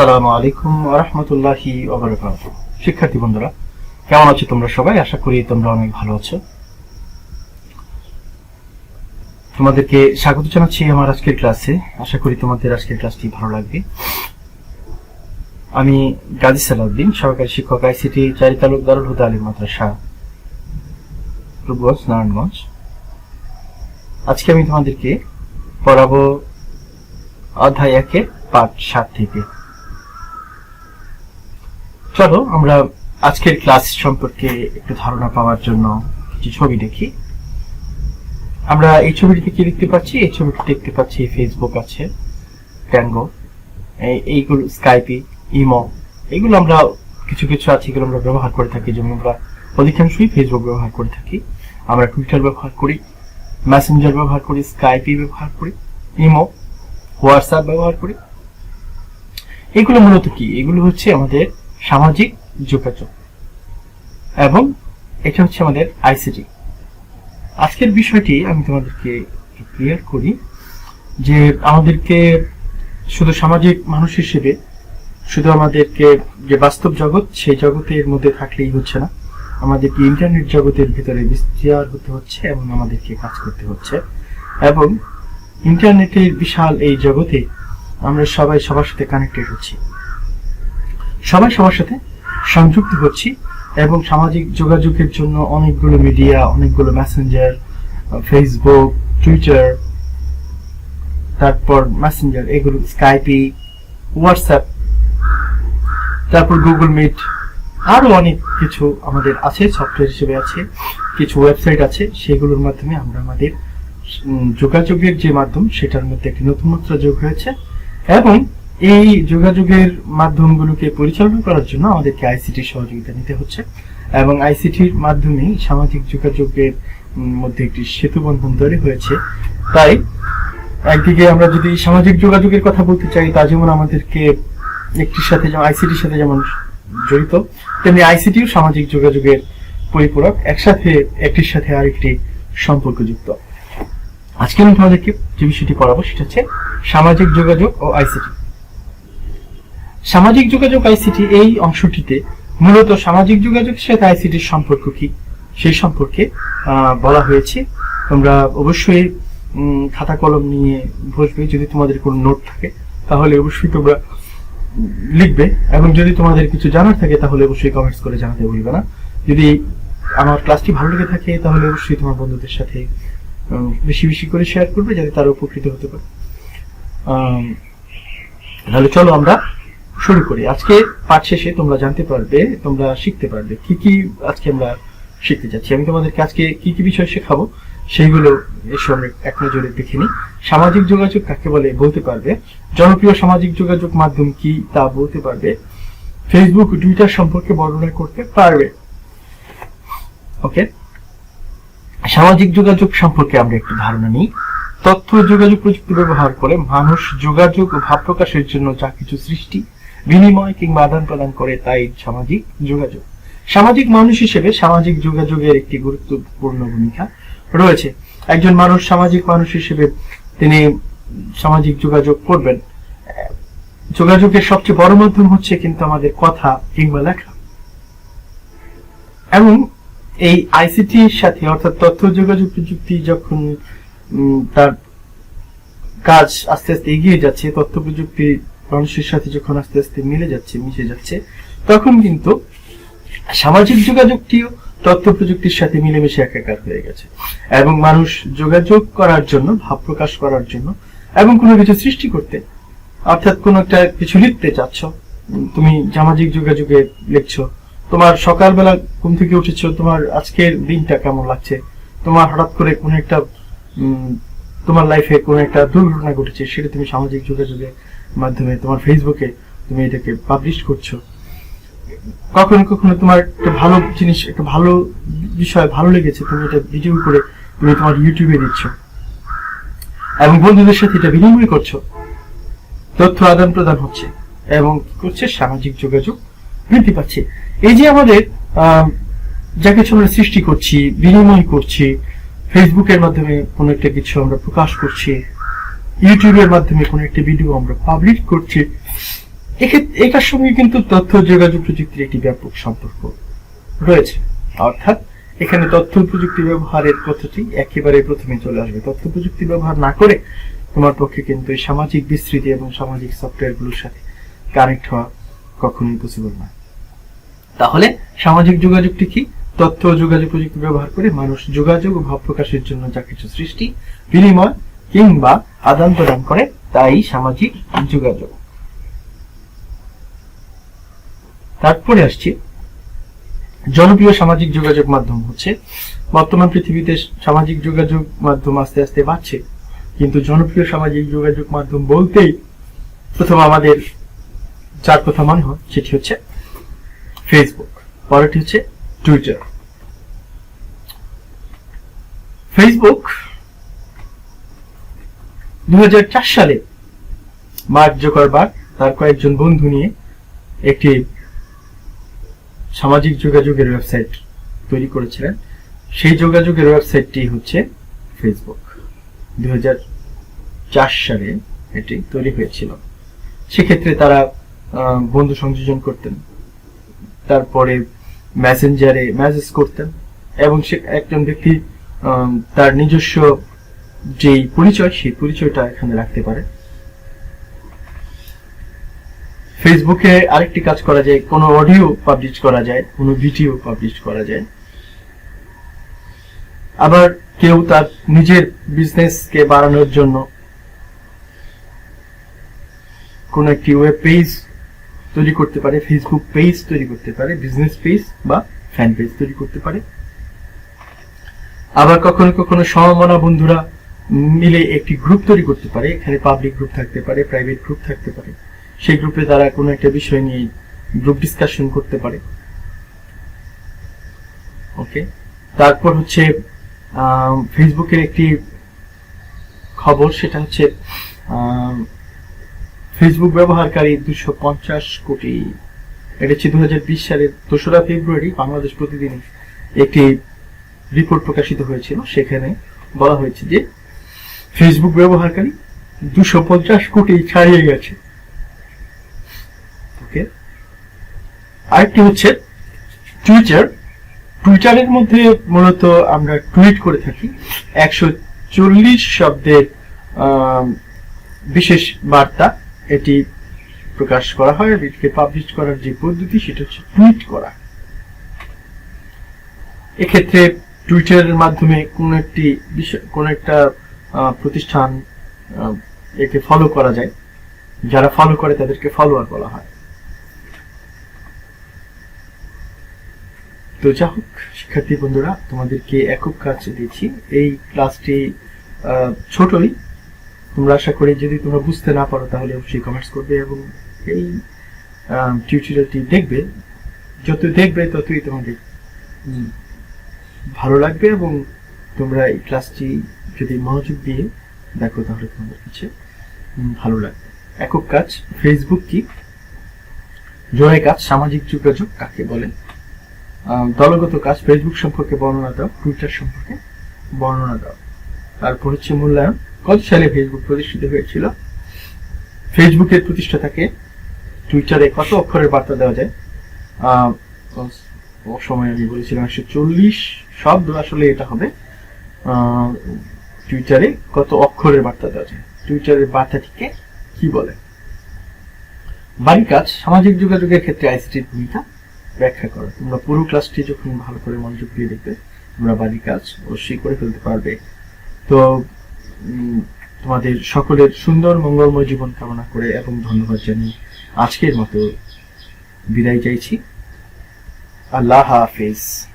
আসসালামু আলাইকুম রহমতুল্লাহি শিক্ষার্থী বন্ধুরা, কেমন আছো তোমরা সবাই? আশা করি তোমরা অনেক ভালো আছো। তোমাদেরকে স্বাগত জানাচ্ছি আমার আজকের ক্লাসে। আশা করি তোমাদের আজকের ক্লাসটি ভালো লাগবে। আমি গাজী সালাউদ্দিন, সহকারী শিক্ষক আইসিটি, চারি তালুক দারুল হুদা আলী মাদ্রাসা, রূপগঞ্জ, নারায়ণগঞ্জ। আজকে আমি তোমাদেরকে পড়াবো অধ্যায় একের পাঠ সাত থেকে। চলো, আমরা আজকের ক্লাস সম্পর্কে একটু ধারণা পাওয়ার জন্য কিছু ছবি দেখি। আমরা এই ছবিটিতে কি দেখতে পাচ্ছি? এই ছবিটি দেখতে পাচ্ছি ফেসবুক আছে ট্যাঙ্গো এইগুলো স্কাইপি ইমো এগুলো আমরা কিছু কিছু আছে এগুলো আমরা ব্যবহার করে থাকি। যেমন আমরা অধিকাংশই ফেসবুক ব্যবহার করে থাকি। আমরা টুইটার ব্যবহার করি মেসেঞ্জার ব্যবহার করি স্কাইপি ব্যবহার করি ইমো হোয়াটসঅ্যাপ ব্যবহার করি। এগুলো মূলত কি? এগুলো হচ্ছে আমাদের সামাজিক যোগাযোগ। এবং এটা হচ্ছে আমাদের আইসিটি আজকের বিষয়টি আমি তোমাদেরকে ক্লিয়ার করি যে আমাদেরকে শুধু সামাজিক মানুষ হিসেবে, শুধু আমাদেরকে যে বাস্তব জগৎ, সেই জগতের মধ্যে থাকলেই হচ্ছে না। আমাদেরকে ইন্টারনেট জগতের ভিতরে বিস্তার হতে হচ্ছে এবং আমাদেরকে কাজ করতে হচ্ছে। এবং ইন্টারনেটের বিশাল এই জগতে আমরা সবাই সবার সাথে কানেক্টেড হচ্ছি। সবাই সবার সাথে সংযুক্ত হচ্ছি এবং সামাজিক যোগাযোগের জন্য অনেকগুলো মিডিয়া অনেকগুলো মেসেঞ্জার ফেসবুক টুইটার তারপর মেসেঞ্জার এগুলো স্কাইপি হোয়াটসঅ্যাপ তারপর গুগল মিট আরও অনেক কিছু আমাদের আছে সফটওয়্যার হিসেবে আছে, কিছু ওয়েবসাইট আছে, সেগুলোর মাধ্যমে আমরা আমাদের যোগাযোগের যে মাধ্যম, সেটার মধ্যে একটি নতুন মাত্রা যোগ হয়েছে এবং এই যোগাযোগের মাধ্যমগুলোকে পরিচালনা করার জন্য আমাদেরকে আইসিটির সহযোগিতা নিতে হচ্ছে এবং আইসিটির মাধ্যমে সামাজিক যোগাযোগের মধ্যে একটি সেতু বন্ধন তৈরি হয়েছে। তাই একদিকে আমরা যদি সামাজিক যোগাযোগের কথা বলতে চাই, তা যেমন আমাদেরকে একটির সাথে যেমন আইসিটির সাথে যেমন জড়িত, তেমনি আইসিটিও সামাজিক যোগাযোগের পরিপূরক একসাথে, একটির সাথে আরেকটি সম্পর্কযুক্ত। আজকে আমি তোমাদেরকে যে বিষয়টি পড়াবো সেটা হচ্ছে সামাজিক যোগাযোগ ও আইসিটি সামাজিক যোগাযোগ আইসিটি এই অংশটিতে মূলত সামাজিক যোগাযোগের সাথে আইসিটির সম্পর্ক কি? সেই সম্পর্কে বলা হয়েছে। তোমরা অবশ্যই খাতা কলম নিয়ে বসবে যদি তোমাদের কোনো নোট থাকে, তাহলে অবশ্যই তোমরা লিখবে। এবং যদি তোমাদের কিছু জানার থাকে, তাহলে অবশ্যই কমেন্টস করে জানাতে ভুলবে না। যদি আমার ক্লাসটি ভালো লেগে থাকে, তাহলে অবশ্যই তোমার বন্ধুদের সাথে বেশি বেশি করে শেয়ার করবে, যাতে তারা উপকৃত হতে পারে। তাহলে চলো আমরা শুরু করি। আজকে পাঠ শেষে তোমরা জানতে পারবে, তোমরা শিখতে পারবে কি কি আজকে আমরা শিখতে যাচ্ছি। আমি তোমাদেরকে আজকে কি কি বিষয় শেখাবো সেইগুলো এসে এক নজরে দেখে নিই। সামাজিক যোগাযোগ কাকে বলে বলতে পারবে? জনপ্রিয় সামাজিক যোগাযোগ মাধ্যম কি তা বলতে পারবে? ফেসবুক টুইটার সম্পর্কে বর্ণনা করতে পারবে। ওকে সামাজিক যোগাযোগ সম্পর্কে আমরা একটু ধারণা নিই। তথ্য যোগাযোগ প্রযুক্তি ব্যবহার করে মানুষ যোগাযোগ ও ভাব প্রকাশের জন্য যা কিছু সৃষ্টি বিনিময় কিংবা আদান প্রদান করে তাই সামাজিক যোগাযোগ। সামাজিক মানুষ হিসেবে সামাজিক যোগাযোগের একটি গুরুত্বপূর্ণ ভূমিকা রয়েছে। একজন মানুষ সামাজিক মানুষ হিসেবে তিনি সামাজিক যোগাযোগ করবেন। যোগাযোগের সবচেয়ে বড় মাধ্যম হচ্ছে কিন্তু আমাদের কথা কিংবা লেখা। এবং এই আইসিটির সাথে অর্থাৎ তথ্য যোগাযোগ প্রযুক্তি যখন তার কাজ আস্তে আস্তে এগিয়ে যাচ্ছে, তথ্য প্রযুক্তি মানুষের সাথে যখন আস্তে আস্তে মিলে যাচ্ছে, মিশে যাচ্ছে, তখন কিন্তু সামাজিক যোগাযোগটিও তথ্য প্রযুক্তির সাথে মিলেমিশে একাকার হয়ে গেছে। এবং মানুষ যোগাযোগ করার জন্য, ভাব প্রকাশ করার জন্য এবং কোনো কিছু সৃষ্টি করতে, অর্থাৎ কোনো একটা কিছু লিখতে চাচ্ছ তুমি সামাজিক যোগাযোগে লিখছো, তোমার সকালবেলা ঘুম থেকে উঠেছো, তোমার আজকের দিনটা কেমন লাগছে, তোমার হঠাৎ করে কোনো একটা তোমার লাইফে কোনো একটা দুর্ঘটনা ঘটেছে, সেটা তুমি সামাজিক যোগাযোগের মাধ্যমে তোমার ফেসবুকে তুমি এটাকে পাবলিশ করছ। কখনো কখনো তোমার একটা ভালো জিনিস, একটা ভালো বিষয়, ভালো লেগেছে, তুমি এটা ভিডিও করে তুমি তোমার ইউটিউবে দিচ্ছ। এবং বন্ধুদের সাথে এটা বিনিময় করছ। তথ্য আদান প্রদান হচ্ছে এবং করছে? সামাজিক যোগাযোগ বৃদ্ধি পাচ্ছে। এই যে আমাদের যা কিছু আমরা সৃষ্টি করছি, বিনিময় করছি ফেসবুকের মাধ্যমে কোনো একটা কিছু আমরা প্রকাশ করছি ইউটিউবের মাধ্যমে কোনো একটা ভিডিও আমরা পাবলিশ করছি। এটার সঙ্গে কিন্তু তথ্য, যোগাযোগ প্রযুক্তির একটি ব্যাপক সম্পর্ক রয়েছে। অর্থাৎ, এখানে তথ্য প্রযুক্তি ব্যবহারের কথাটি একেবারে প্রথমে চলে আসবে। তথ্য প্রযুক্তি ব্যবহার না করে তোমার পক্ষে কিন্তু সামাজিক বিস্তৃতি এবং সামাজিক সফটওয়্যারগুলোর সাথে কানেক্ট হওয়া কখনোই পসিবল না তাহলে, সামাজিক যোগাযোগটি কি? তথ্য ও যোগাযোগ প্রযুক্তি ব্যবহার করে মানুষ যোগাযোগ ও ভাব প্রকাশের জন্য যা কিছু সৃষ্টি, বিনিময় কিংবা আদান প্রদান করে, তাই সামাজিক যোগাযোগ। তারপরে আসছি। জনপ্রিয় সামাজিক যোগাযোগ মাধ্যম হচ্ছে, বর্তমান পৃথিবীতে সামাজিক যোগাযোগ মাধ্যম আস্তে আস্তে বাড়ছে, কিন্তু জনপ্রিয় সামাজিক যোগাযোগ মাধ্যম বলতেই প্রথম আমাদের যার কথা মনে হয় সেটি হচ্ছে ফেসবুক পরেরটি হচ্ছে টুইটার ফেসবুক দু হাজার চার সালে মার্ক জোকারবার্গ তার কয়েকজন বন্ধু নিয়ে একটি সামাজিক যোগাযোগের ওয়েবসাইট তৈরি করেছিলেন। সেই যোগাযোগের ওয়েবসাইটটি হচ্ছে ফেসবুক দুই হাজার চার সালে এটি তৈরি হয়েছিল। সেক্ষেত্রে তারা বন্ধু সংযোজন করতেন। তারপরে মেসেঞ্জারে মেসেজ করতেন এবং সে একজন ব্যক্তি তার নিজস্ব যেই পরিচয়, সেই পরিচয়টা এখানে রাখতে পারে। ফেসবুকে আরেকটি কাজ করা যায়, কোনো অডিও পাবলিশ করা যায়, কোনো ভিডিও পাবলিশ করা যায়। আবার কেউ তার নিজের বিজনেসকে বাড়ানোর জন্য কোন একটি ওয়েব পেজ তৈরি করতে পারে ফেসবুক পেজ তৈরি করতে পারে বিজনেস পেজ বা ফ্যান পেজ তৈরি করতে পারে। আবার কখনো কখনো সমমনা বন্ধুরা মিলে একটি গ্রুপ তৈরি করতে পারে। এখানে পাবলিক গ্রুপ থাকতে পারে প্রাইভেট গ্রুপ থাকতে পারে। সেই গ্রুপে তারা কোনো একটা বিষয় নিয়ে গ্রুপ ডিসকাশন করতে পারে। ওকে তারপর হচ্ছে ফেসবুকের একটি খবর, সেটা হচ্ছে ফেসবুক ব্যবহারকারী দুশো পঞ্চাশ কোটি, এটা হচ্ছে দু হাজার বিশ সালের দোসরা ফেব্রুয়ারি, বাংলাদেশ প্রতিদিন একটি রিপোর্ট প্রকাশিত হয়েছিল। সেখানে বলা হয়েছে যে ফেসবুক ব্যবহারকারী দুশো পঞ্চাশ কোটি ছাড়িয়ে গেছে। ওকে আরেকটি হচ্ছে টুইটার টুইটারের মধ্যে মূলত আমরা টুইট করে থাকি। একশো চল্লিশ শব্দের বিশেষ বার্তা এটি প্রকাশ করা হয়। এটিকে পাবলিশ করার যে পদ্ধতি, সেটা হচ্ছে টুইট করা। এক্ষেত্রে টুইটারের মাধ্যমে কোন একটি বিষয়, কোন একটা প্রতিষ্ঠান একে ফলো করা যায়। যারা ফলো করে তাদেরকে ফলোয়ার বলা হয়। তো যা হোক, শিক্ষার্থী বন্ধুরা, তোমাদেরকে একক কাজ দিয়েছি এই ক্লাসটি ছোটই। তোমরা আশা করি যদি তোমরা বুঝতে না পারো, তাহলে অবশ্যই কমেন্টস করবে এবং এই টিউটোরিয়ালটি দেখবে। যত দেখবে, ততই তোমাদের ভালো লাগবে এবং তোমরা এই ক্লাসটি যদি মনোযোগ দিয়ে দেখো তাহলে তোমাদের কাছে ভালো লাগবে। একক কাজ ফেসবুক কি? জয় কাজ, সামাজিক যোগাযোগ কাকে বলে? দলগত কাজ ফেসবুক সম্পর্কে বর্ণনা দাও টুইটার সম্পর্কে বর্ণনা দাও। তারপর হচ্ছে মূল্যায়ন। কত সালে ফেসবুক প্রতিষ্ঠিত হয়েছিল? ফেসবুকের প্রতিষ্ঠাতাকে টুইটারে কত অক্ষরের বার্তা দেওয়া যায়? সময় আমি বলেছিলাম একশো চল্লিশ শব্দ, আসলে এটা হবে টুইটারে কত অক্ষরের বার্তা দেওয়া যায়? টুইটারের বার্তাটিকে কি বলে? বাড়ি কাজ, সামাজিক যোগাযোগের ক্ষেত্রে আইসিটির ভূমিকা ব্যাখ্যা করো। তোমরা পুরো ক্লাসটি যখন ভালো করে মনোযোগ দিয়ে দেখবে, তোমরা বাড়ি কাজ অবশ্যই করে ফেলতে পারবে। তো তোমাদের সকলের সুন্দর, মঙ্গলময় জীবন কামনা করে এবং ধন্যবাদ জানিয়ে আজকের মতো বিদায় চাইছি। আল্লাহ হাফিজ।